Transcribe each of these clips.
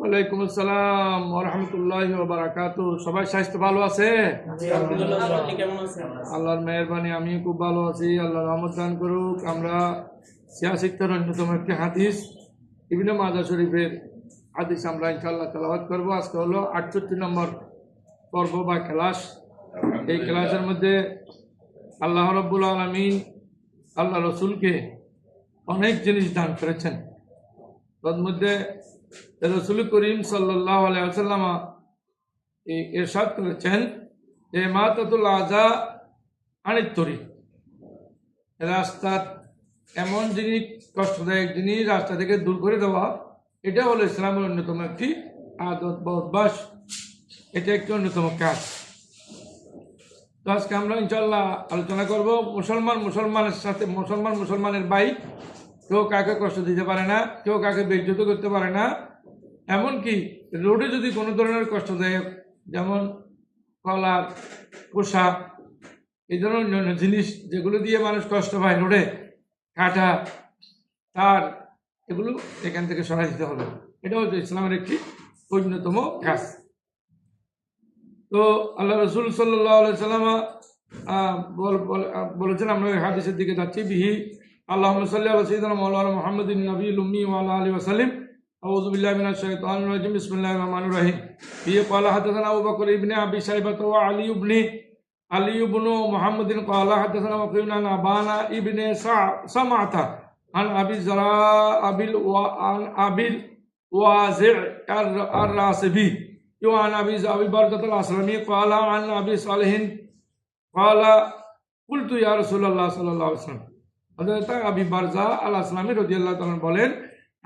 ওয়ালাইকুম আসসালাম ওরহামতুল্লাহ বারাকাত। সবাই স্বাস্থ্য ভালো আছে? আলহামদুলিল্লাহ আপনি কেমন আছেন? আল্লাহর মেহরবানি আমি খুব ভালো আছি। আল্লাহ রহমত দান করুক। আমরা সিয়াসিকতার অন্যতম একটি হাদিস বিভিন্ন মাজা শরীফের হাদিস আমরা ইনশাল্লাহ তেলাবাদ করব। আজকে হলো আটষট্টি নম্বর পর্ব বা ক্লাস। এই ক্লাসের মধ্যে আল্লাহ রব্বুল আলমিন আল্লাহ রসুলকে অনেক জিনিস দান করেছেন। তার মধ্যে রসুল করিম সাল্লাহ আলাইসাল্লামা এরশাদ করেছেন যে মাতাতুল আজা আনিত্তরি রাস্তার এমন জিনিস কষ্টদায়ক জিনিস রাস্তা থেকে দূর করে দেওয়া, এটা হলো ইসলামের অন্যতম একটি আদত বা অভ্যাস। এটা একটি অন্যতম কাজ। তো আজকে আমরা ইনশাল্লাহ আলোচনা করব মুসলমান মুসলমানের সাথে, মুসলমান মুসলমানের ভাই কেউ কাকে কষ্ট দিতে পারে না, কেউ কাকে বেজ্জত করতে পারে না। এমনকি রোডে যদি কোনো ধরনের কষ্টদায়ক যেমন কলা পোশাক এই ধরনের অন্যান্য জিনিস যেগুলো দিয়ে মানুষ কষ্ট পায় রোডে, কাটা, তার, এগুলো এখান থেকে সরাই দিতে হবে। এটা হচ্ছে ইসলামের একটি অন্যতম কাজ। তো আল্লাহ রসুল সাল্লাহ সাল্লামা বলেছেন, আমরা হাদিসের দিকে যাচ্ছি, বিহি اللهم صل على سيدنا مولانا محمد النبي الأمي وعلى آله وسلم. أعوذ بالله من الشيطان الرجيم. بسم الله الرحمن الرحيم. في قال حدثنا أبو بكر ابن أبي شيبة وعلي بن علي بن محمد قال حدثنا وقيل عن أبانا ابن سمعت عن أبي زراء أبي عن أبي الوازع الراسبي. وعن أبي أبي بردة الأسلمي قال عن أبي صالح قال قلت يا رسول الله صلى الله عليه وسلم. হজরত আবি বারজা আল্লাহ আসলামী রদিয়াল্লাহ তালন বলেন,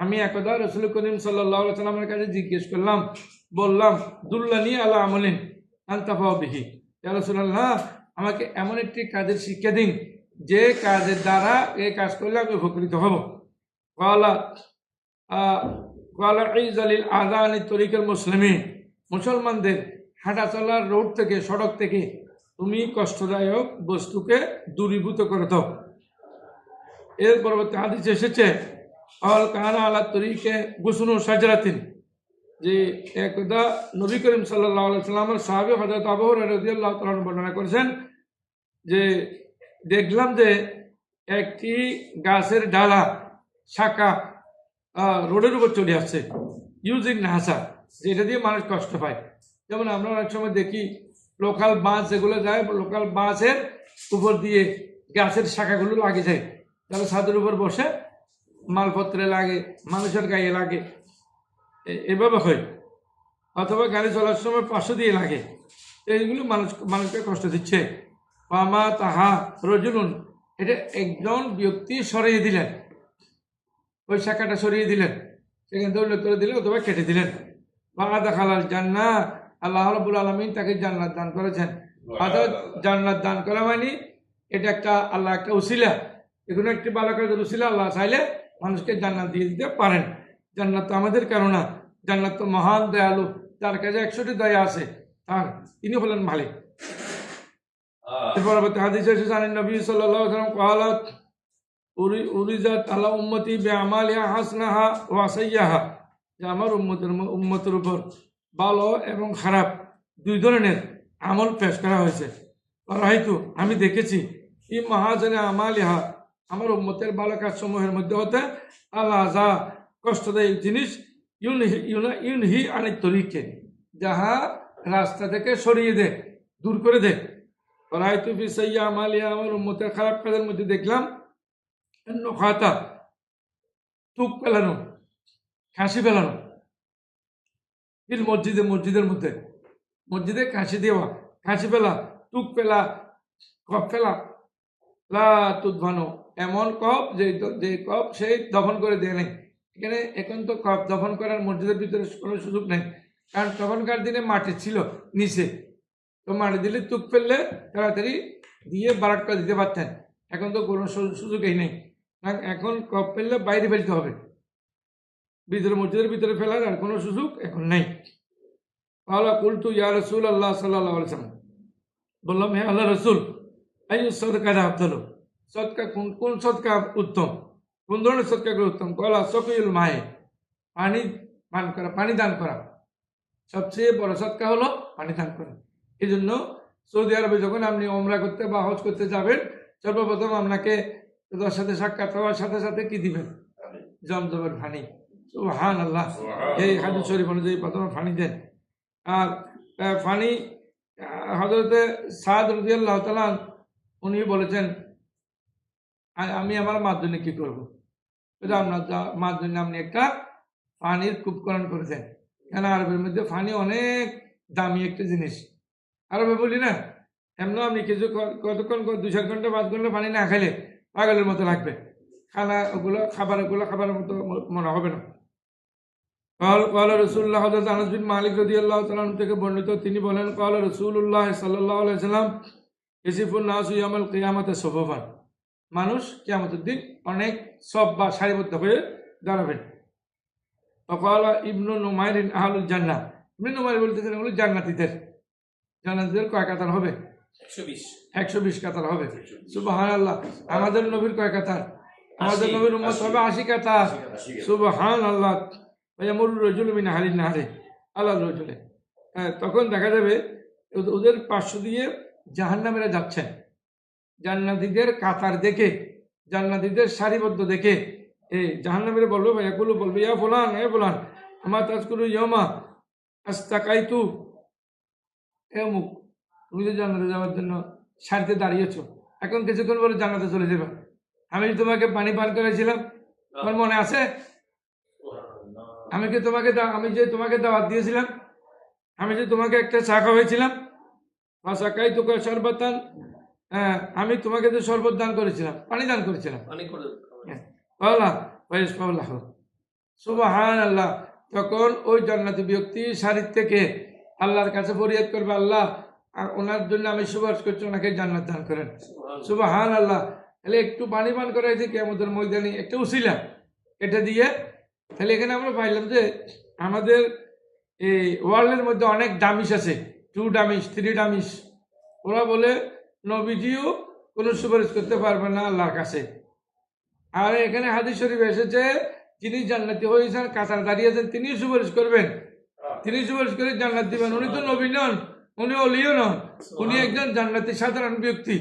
আমি একদা রসুল করিম সাল্লাহ সাল্লামের কাছে জিজ্ঞেস করলাম, বললাম, দুল্লানি আল্লাহ আমলিন আন্তাফাবিহি রসুল্লাহ আমাকে এমন একটি কাজের শিক্ষা দিন, যে কাজের দ্বারা এই কাজ করলে আমি উপকৃত হব। কলা কলা ইজ আলিল আদানি তরিকের মুসলিমে মুসলমানদের হাঁটা চলার রোড থেকে, সড়ক থেকে তুমি কষ্টদায়ক বস্তুকে দূরীভূত করে দাও। এর পরবর্তী হাদিস এসেছে অল কাহানা আলা তরিকে গুসুনু সাজরাতিন যে একদা নবী করিম সাল্লাহ সাল্লামের সাহাবি হজরত আবহর রাদিয়াল্লাহ তাআলা বর্ণনা করেছেন যে দেখলাম যে একটি গাছের ডালা শাখা রোডের উপর চলে আসছে ইউজিং নাহাসা যেটা দিয়ে মানুষ কষ্ট পায় যেমন আমরা অনেক সময় দেখি লোকাল বাস যেগুলো যায় লোকাল বাসের উপর দিয়ে গাছের শাখাগুলো লাগে যায় তাহলে ছাদের উপর বসে মালপত্রে লাগে মানুষের গায়ে লাগে। এভাবে হয়। অথবা গাড়ি চলার সময় পাশে দিয়ে লাগে। এইগুলো মানুষ মানুষকে কষ্ট দিচ্ছে। পামা তাহা রজুলুন এটা একজন ব্যক্তি সরিয়ে দিলেন। ওই শাখাটা সরিয়ে দিলেন। সেখান থেকে উল্লেখ করে দিলেন অথবা কেটে দিলেন। বাংলা দেখালাল জান্না আল্লাহ রবুল আলমিন তাকে জান্নাত দান করেছেন। অর্থাৎ জান্নাত দান করা মানে এটা একটা আল্লাহ একটা উসিলা যে একটি বালকের কাজের উচিলা আল্লাহ চাইলে মানুষকে জান্নাত দিয়ে দিতে পারেন। জান্নাত আমাদের কেননা জান্নাত তো মহান দয়ালু তার কাছে একশোটি দয়া আছে তার। তিনি হলেন মালিক। পরবর্তী হাদিস এসে জানেন নবী সাল্লাম কহালত উরি উরিজাত আল্লাহ উম্মতি বে আমাল হাসনাহা ও আসাইয়াহা যে আমার উম্মতের উম্মতের উপর ভালো এবং খারাপ দুই ধরনের আমল পেশ করা হয়েছে। আর হয়তো আমি দেখেছি এই মহাজনে আমাল ইহা আমার উম্মতের ভালো সমূহের মধ্যে হতে আল্লাহ যা কষ্টদায়ক জিনিস, ইউনহি, ইউনা- ইউনহি আনিত তরিকে, যাহা রাস্তা থেকে সরিয়ে দে, দূর করে দে। রাইতু ফি সাইয়া আমালিয়া আমার উম্মতের খারাপ কাজের মধ্যে দেখলাম খাতা, তুক ফেলানো কাশি ফেলানো ফিল মসজিদে, মসজিদের মধ্যে, মসজিদে কাশি দেওয়া কাশি ফেলা তুক ফেলা কপ ফেলা লা তুদ্ভানো এমন কপ যে যে কপ সেই দফন করে দেয় নাই। এখানে এখন তো কপ দফন করার মসজিদের ভিতরে কোনো সুযোগ নেই। কারণ তখনকার দিনে মাটি ছিল নিচে। তো মাটি দিলে তুক ফেললে তাড়াতাড়ি দিয়ে বারাটটা দিতে পারতেন। এখন তো কোনো সুযোগই নেই। এখন কপ ফেললে বাইরে ফেলতে হবে। ভিতরে মসজিদের ভিতরে ফেলার আর কোনো সুযোগ এখন নেই। আল্লাহ কুলতু ইয়া রসুল আল্লাহ সাল্লাহ বললাম, হে আল্লাহ রসুল আই সদকা আফদল সদকা কোন কোন সদকা উত্তম? কোন ধরনের সৎকারগুলো উত্তম? কলা চকিউল মায়ে পানি পান করা পানি দান করা। সবচেয়ে বড় সৎকা হলো পানি দান করা। এই জন্য সৌদি আরবে যখন আপনি ওমরা করতে বা হজ করতে যাবেন সর্বপ্রথম আপনাকে তার সাথে সাক্ষাৎ হওয়ার সাথে সাথে কি দিবেন? জমজমের পানি হান আল্লাহ এই হাদিস শরীফ অনুযায়ী প্রথমে ফানি দেন। আর ফানি হজরতে সাদ রদিয়াল্লাহ তালান উনি বলেছেন আমি আমার মাধ্যমে কি করব? আপনার মাধ্যমে আপনি একটা পানির কুপকরণ করেছেন। কেন আরবের মধ্যে পানি অনেক দামি একটা জিনিস। আরবে বলি না এমন আপনি কিছু কতক্ষণ দু চার ঘণ্টা, পাঁচ ঘণ্টা পানি না খাইলে পাগলের মতো লাগবে। খানা ওগুলো, খাবার ওগুলো খাবারের মতো মনে হবে না। কল কল রসুল্লাহ আনসবিন মালিক রদি আল্লাহ থেকে বর্ণিত, তিনি বলেন, কল রসুল্লাহ সাল্লাহ আলাইসাল্লাম ইউসিফুল নাসু ইয়ামাল কেয়ামতে সোফান মানুষ কেয়ামতের দিন অনেক সব বা সারিবদ্ধ হয়ে দাঁড়াবেন। অকালা ইবনু নুমাইরিন আহলুল জান্না ইবনু নুমাইর বলতেছেন এগুলো জান্নাতিদের। জান্নাতিদের কয় কাতার হবে? একশো বিশ। কাতার হবে। সুবাহান আল্লাহ আমাদের নবীর কয় কাতার আমাদের নবীর উম্মত হবে আশি কাতার সুবাহান আল্লাহ ভাইয়া মরু রজুল মিনা হারিন নাহারে। আল্লাহ রজুলে। হ্যাঁ, তখন দেখা যাবে ওদের পাঁচশো দিয়ে জাহান্নামেরা যাচ্ছেন জান্নাতীদের কাতার দেখে, জান্নাতীদের সারিবদ্ধ দেখে এই জাহান্নামেরা বলবে ভাইয়াকুলু বলবে, ইয়া ফুলান, এ ফুলান আমার তাজকুরু ইয়মা আস্তাকাইতু, এ অমুক, তুমি তো জান্নাতে যাওয়ার জন্য সারিতে দাঁড়িয়েছো। এখন কিছুক্ষণ পরে জান্নাতে চলে যাবে। আমি তোমাকে পানি পান করেছিলাম, তোমার মনে আছে? আমি কি তোমাকে আমি যে তোমাকে দাওয়াত দিয়েছিলাম, আমি যে তোমাকে একটা চা খাওয়াইছিলাম সাকাই তোকে শরবতান হ্যাঁ আমি তোমাকে তো শরবত দান করেছিলাম পানি দান করেছিলাম। করে পাওলা সুবাহান আল্লাহ তখন ওই জান্নাতি ব্যক্তি শারীর থেকে আল্লাহর কাছে ফরিয়াদ করবে আল্লাহ আর ওনার জন্য আমি সুপারিশ করছি ওনাকে জান্নাত দান করেন। সুবাহান আল্লাহ তাহলে একটু পানি পান করাইছে কি আমাদের ময়দানে একটা উসিলা এটা দিয়ে তাহলে এখানে আমরা পাইলাম যে আমাদের এই ওয়ার্ল্ডের মধ্যে অনেক ডামিস আছে। টু ডামিস থ্রি ডামিস ওরা বলে, নবীজিও কোনো সুপারিশ করতে পারবে না আল্লাহর কাছে। আর এখানে হাদিস শরীফ এসেছে, যিনি জান্নাতি হয়েছেন কাতার দাঁড়িয়েছেন তিনি সুপারিশ করবেন। তিনি সুপারিশ করে জান্নাত দিবেন। উনি তো নবী নন, উনি অলিও নন, উনি একজন জান্নাতি সাধারণ ব্যক্তি।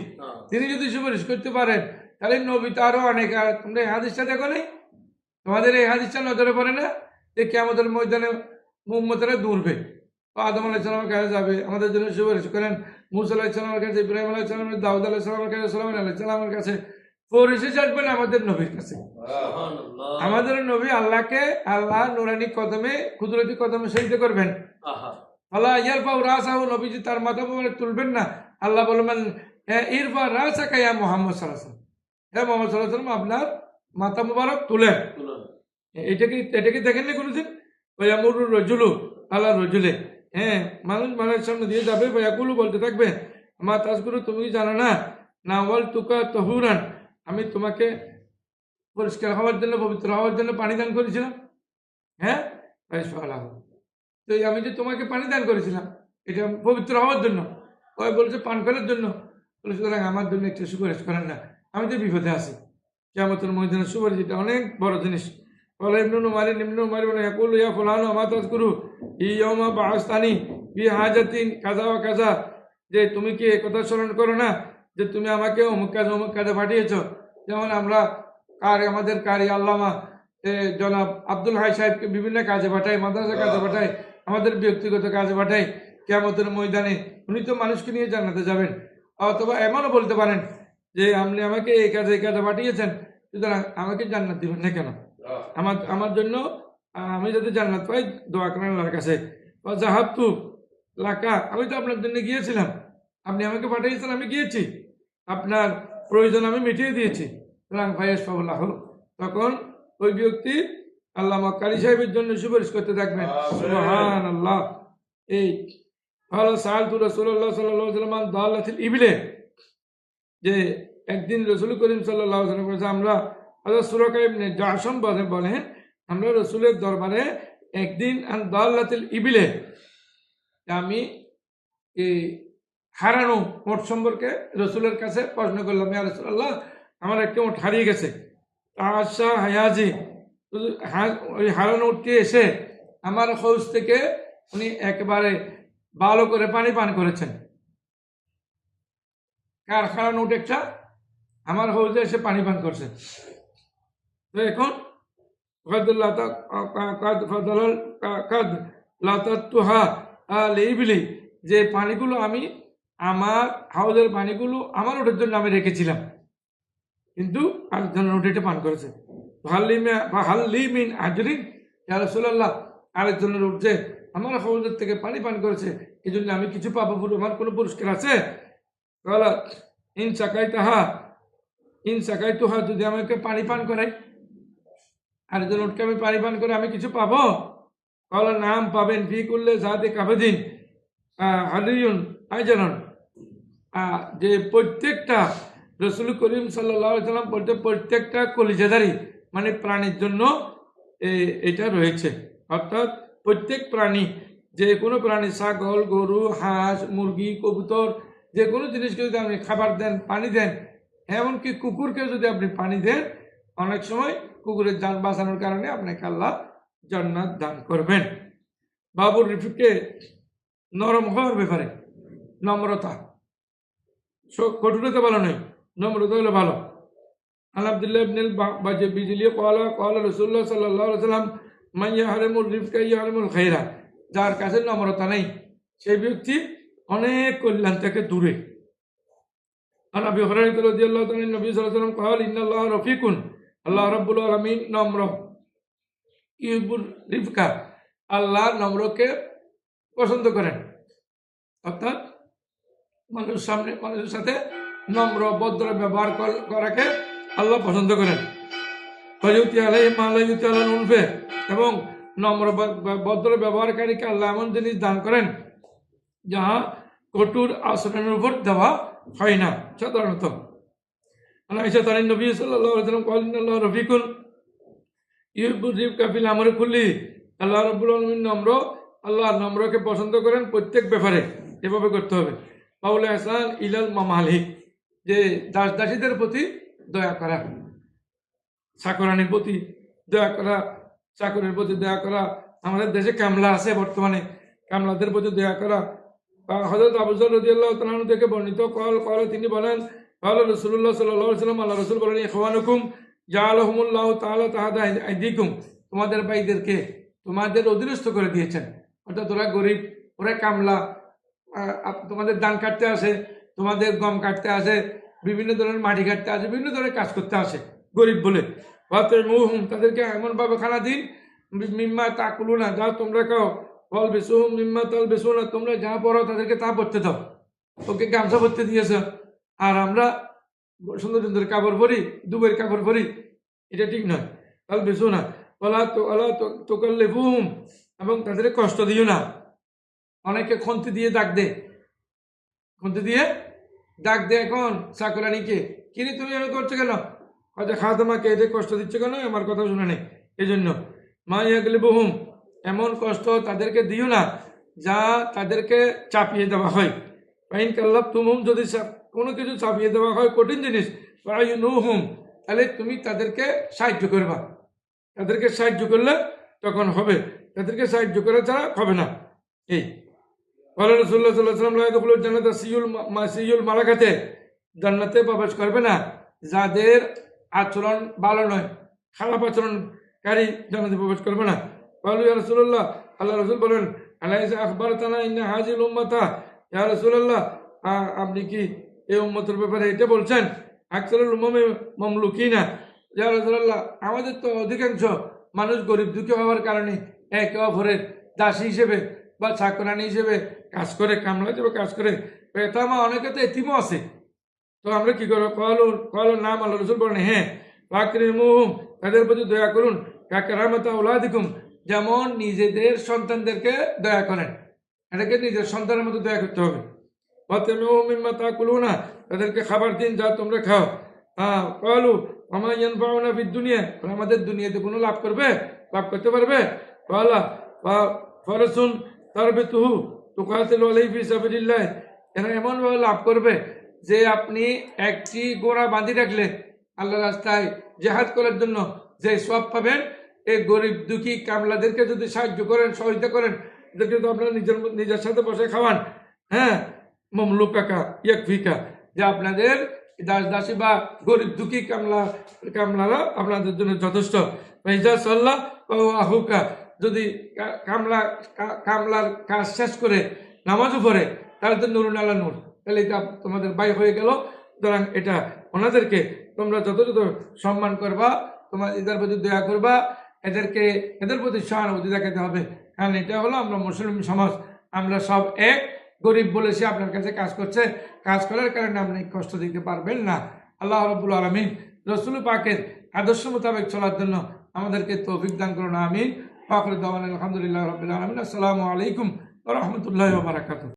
তিনি যদি সুপারিশ করতে পারেন, তাহলে নবী তো আরও অনেক তোমরা এই হাদিসটা দেখো নেই তোমাদের এই হাদিসটা নজরে পড়ে না? যে কেমতের ময়দানে মোহাম্মতেরা দৌড়বে। আদম আলাইসালামের কাছে যাবে। আমাদের জন্য সুপারিশ করেন। মুসা আলাইসালামের কাছে ইব্রাহিম আলাইসালামের দাউদ আলাইসালামের কাছে সালাম আলাইসালামের কাছে আমাদের নবীর কাছে। আমাদের নবী আল্লাহকে আল্লাহ নুরানি কদমে কুদরতি কদমে শহীদ করবেন। আল্লাহ ইয়ার পাও রাস আহ নবীজি তার মাথা তুলবেন না। আল্লাহ বলবেন ইরফা রাস আকাইয়া মোহাম্মদ সাল্লাম। হ্যাঁ মোহাম্মদ সাল্লাম আপনার মাথা মোবারক তুলেন। এটা কি এটা কি দেখেন না কোনোদিন ওয়ামুর রজুলু আল্লাহ রজুলে হ্যাঁ মানুষ মানুষের সামনে দিয়ে যাবে ওয়াকুলু বলতে থাকবে, আমার তাজগুরু তুমি কি জানো না? না, ওয়াল তুকা তহুরান, আমি তোমাকে পরিষ্কার হওয়ার জন্য, পবিত্র হওয়ার জন্য পানি দান করেছিলাম। হ্যাঁ? আল্লাহ তো এই আমি যে তোমাকে পানি দান করেছিলাম, এটা পবিত্র হওয়ার জন্য ওই বলছে পান করার জন্য। বলে, সুতরাং আমার জন্য একটু সুপারিশ করেন না, আমি তো বিপদে আছি। কেমতের ময়দানে সুপারিশ এটা অনেক বড় জিনিস। ইবনু নুমারি নিম্ন নুমারি বলে, ইয়াকুল, ইয়া ফুলানু আমা তাজকুরু ইয়াউমা বাআসতানি বি হাজাতিন কাজা ওয়া কাজা যে তুমি কি একথা স্মরণ করো না, যে তুমি আমাকে অমুক কাজে অমুক কাজে পাঠিয়েছ? যেমন আমরা কার, আমাদের কারি আল্লামা জনাব আব্দুল হাই সাহেবকে বিভিন্ন কাজে পাঠাই মাদ্রাসা কাজে পাঠাই, আমাদের ব্যক্তিগত কাজে পাঠাই কেমতের ময়দানে। উনি তো মানুষকে নিয়ে জানাতে যাবেন। অথবা এমনও বলতে পারেন যে, আপনি আমাকে এই কাজে এই কাজে পাঠিয়েছেন, সুতরাং আমাকে জান্নাত দিবেন না কেন? আমার আমার জন্য আমি যাতে জান্নাত পাই দোয়া করেন আল্লাহর কাছে। জাহাবতু লাকা আমি তো আপনার জন্য গিয়েছিলাম। আপনি আমাকে পাঠিয়েছেন আমি গিয়েছি। আপনার প্রয়োজন আমি মিটিয়ে দিয়েছি। সুতরাং ভাইয়েস পাবুল্লাহ তখন ওই ব্যক্তি আল্লাহ কারি সাহেবের জন্য সুপারিশ করতে থাকবেন। সুবহান আল্লাহ এই ভালো সাল তু রসুল্লাহ সাল্লাম দাল্লাথিল ইবিলে। যে একদিন রসুল করিম সাল্লাহ সাল্লাম আমরা হযরত সুরাকা ইবনে জাসম বলে বলেন, আমরা রসুলের দরবারে একদিন দাল্লাতিল ইবিলে আমি এই হারানো মোট সম্পর্কে রসুলের কাছে প্রশ্ন করলাম, ইয়া রসুল্লাহ আমার একটা মোট হারিয়ে গেছে। তাশা হায়াজি ওই হারানো উঠতে এসে আমার হৌজ থেকে উনি একেবারে ভালো করে পানি পান করেছেন। কার হারানো উঠে একটা আমার হৌজে এসে পানি পান করছে। এখন قد لا ت- قد فضل قد لا تتها লিবলি যে পানিগুলো আমি আমার হাউজের পানিগুলো আমার ওটার জন্য আমি রেখেছিলাম কিন্তু আরেকজনের ওটা পান করেছে হাল্লি মে- হাল্লি মিন আজরিন রসুল্লাহ আরেকজনের উঠছে আমার হাউজের থেকে পানি পান করেছে এই জন্য আমি কিছু পাবো পুরো আমার কোনো পুরস্কার আছে বলা ইন সাকাই তাহা ইন সাকাই তুহা যদি আমাকে পানি পান করাই আরেকজন উঠকে আমি পানি পান করে আমি কিছু পাবো? কলা নাম পাবেন, ফি করলে যাতে কাবেদিন হালিউন আইজানন যে প্রত্যেকটা রসুল করিম সাল্লাম বলতে প্রত্যেকটা কলিজাদারি মানে প্রাণীর জন্য এটা রয়েছে। অর্থাৎ প্রত্যেক প্রাণী, যে কোনো প্রাণী, ছাগল, গরু, হাঁস, মুরগি, কবুতর, যে কোনো জিনিসকে যদি আপনি খাবার দেন, পানি দেন, এমনকি কুকুরকেও যদি আপনি পানি দেন, অনেক সময় কুকুরের যান বাঁচানোর কারণে আপনাকে আল্লাহ জান্নাত দান করবেন। বাবুর রিফিককে নরম হওয়ার ব্যাপারে নম্রতা। কঠোরতা ভালো নয়, নম্রতা হলে ভালো। আলহামদুলিল্লাহ বাজে বিজলি কলা কলা রসুল্লাহ সাল্লাহ সাল্লাম মাইয়া হারেমুল রিফকা ইয়া হারেমুল খাইরা। যার কাছে নম্রতা নেই, সেই ব্যক্তি অনেক কল্যাণ থেকে দূরে। আর আবি হরাই নবী সাল্লাহ সাল্লাম কহাল ইন্নাল্লাহ রফিকুন। আল্লাহ রাব্বুল আলামিন নম্র। ইউবুল রিফকা, আল্লাহ নম্রকে পছন্দ করেন। অর্থাৎ মানুষের সামনে, মানুষের সাথে নম্র, ভদ্র ব্যবহার কর- করাকে আল্লাহ পছন্দ করেন। উনফে এবং নম্র ব- ব- ভদ্র ব্যবহারকারীকে আল্লাহ এমন জিনিস দান করেন যাহা কঠোর আচরণের উপর দেওয়া হয় না, সাধারণত। আনাইসা তারিন নবী সাল্লাল্লাহু আলাইহি ওয়াসাল্লাম কলেন আল্লাহ রফিকুন ইউবুর রিফ কাফিল আমরে খুললি আল্লাহ রব্বুল আলমিন নম্র, আল্লাহ নম্রকে পছন্দ করেন প্রত্যেক ব্যাপারে। এভাবে করতে হবে। পাউল হাসান ইলাল মামালিক, যে দাস দাসীদের প্রতি দয়া করা, চাকরানির প্রতি দয়া করা, চাকরের প্রতি দয়া করা, আমাদের দেশে কামলা আছে বর্তমানে, কামলাদের প্রতি দয়া করা। হজরত আবুজর রদি আল্লাহ তালু থেকে বর্ণিত কল কল তিনি বলেন কল রসুল্লাহ সাল্লাহ সাল্লাম আল্লাহ রসুল বলেন, ইখওয়ানুকুম, জাআলাহুমুল্লাহ তাআলা তাহাদা আইদিকুম। তোমাদের ভাইদেরকে তোমাদের অধীনস্থ করে দিয়েছেন। অর্থাৎ ওরা গরিব, ওরা কামলা তোমাদের ধান কাটতে আসে, তোমাদের গম কাটতে আসে, বিভিন্ন ধরনের মাটি কাটতে আসে, বিভিন্ন ধরনের কাজ করতে আসে, গরিব বলে। মুহুম তাদেরকে এমনভাবে খানা দিন মিম্মা তা কুলু না যা তোমরা খাও ফল বেসুম মিম্মা তল বেসু না তোমরা যা পড়ো তাদেরকে তা পড়তে দাও। ওকে গামছা পরতে দিয়েছ। আর আমরা সুন্দর সুন্দর কাপড় পরি, দুবের কাপড় পরি, এটা ঠিক নয়। তাল বেসু না। বলা তো আলা তো করলে বুম এবং তাদের কষ্ট দিও না। অনেকে খন্তি দিয়ে ডাক দে। খন্তি দিয়ে ডাক দে এখন চাকরানিকে কিনি তুমি এমন করছ কেন? হয়তো খাওয়া তোমাকে এদের কষ্ট দিচ্ছে কেন? আমার কথা শুনে নেই এই জন্য মা ইয়াগলি বহুম। এমন কষ্ট তাদেরকে দিও না, যা তাদেরকে চাপিয়ে দেওয়া হয়। ফাইন কাল্লাভ তুমুম যদি কোনো কিছু চাপিয়ে দেওয়া হয়, কঠিন জিনিস। হুম তাহলে তুমি তাদেরকে সাহায্য করবা। তাদেরকে সাহায্য করলে তখন হবে। তাদেরকে সাহায্য করে ছাড়া হবে না। এই। বলে রসুল্লাহ সাল্লাহ সাল্লাম লাইদুল সিউল সিউল মালাকাতে। জান্নাতে প্রবেশ করবে না। যাদের আচরণ ভালো নয়, খারাপ আচরণকারী জান্নাতে প্রবেশ করবে না। বলু রসুল্লাহ আল্লাহ রসুল বলেন আল্লাহ আকবর তানা হাজিল উম্মাতা? ইয়া রসুল্লাহ আপনি কি এই উম্মতের ব্যাপারে এটা বলছেন আকসারুল উম্মে মমলুকি না ইয়া রসুল্লাহ আমাদের তো অধিকাংশ মানুষ গরিব দুঃখী হওয়ার কারণে একে অপরের দাসী হিসেবে বা চাকরানি হিসেবে কাজ করে, কামলা হিসেবে কাজ করে, পেতামা অনেকে তো এতিমও আছে। তো আমরা কি করব? কল কল নাম আল্লাহ রসুল বলেন হ্যাঁ ফাকরি মুহুম তাদের প্রতি দয়া করুন কাকারামতা উলাদিকুম, যেমন নিজেদের সন্তানদেরকে দয়া করেন। এটাকে নিজের সন্তানের মতো দয়া করতে হবে। না তাদেরকে খাবার দিন যা তোমরা খাও। হ্যাঁ কলু আমার ইয়ান পাওনা ফির দুনিয়া আমাদের দুনিয়াতে কোনো লাভ করবে? লাভ করতে পারবে? কলা বা ফরসুন তারবে তুহু তুকাতিল আলাই ফি সাবিলিল্লাহ। এরা এমনভাবে লাভ করবে যে আপনি একটি গোড়া বাঁধি রাখলে আল্লাহ রাস্তায় জেহাদ করার জন্য যে সব পাবেন, এই গরিব দুঃখী কামলাদেরকে যদি সাহায্য করেন, সহযোগিতা করেন, এদেরকে তো আপনারা নিজের নিজের সাথে বসে খাওয়ান হ্যাঁ মমলুক কাকা ইয়াক ফিকা যে আপনাদের দাস দাসী বা গরিব দুঃখী কামলা, কামলারা আপনাদের জন্য যথেষ্ট। আহুকা। যদি কামলা কামলার কাজ শেষ করে নামাজও পড়ে, তাহলে তো নুরুন আল্লাহ নূর। তাহলে এটা তোমাদের বাই হয়ে গেল। সুতরাং এটা ওনাদেরকে তোমরা যথাযথ সম্মান করবা, তোমার এদের প্রতি দয়া করবা, এদেরকে, এদের প্রতি সহানুভূতি দেখাতে হবে। কারণ এটা হলো আমরা মুসলিম সমাজ। আমরা সব এক। গরিব বলে সে আপনার কাছে কাজ করছে, কাজ করার কারণে আপনি কষ্ট দিতে পারবেন না। আল্লাহ রবুল আলমিন রসুল পাকের আদর্শ মোতাবেক চলার জন্য আমাদেরকে তৌফিক দান করুন, আমিন। ফাকরুদ্দামান আলহামদুলিল্লাহ রবিল আলমিন। আসসালামু আলাইকুম রহমতুল্লাহ বারাকাতু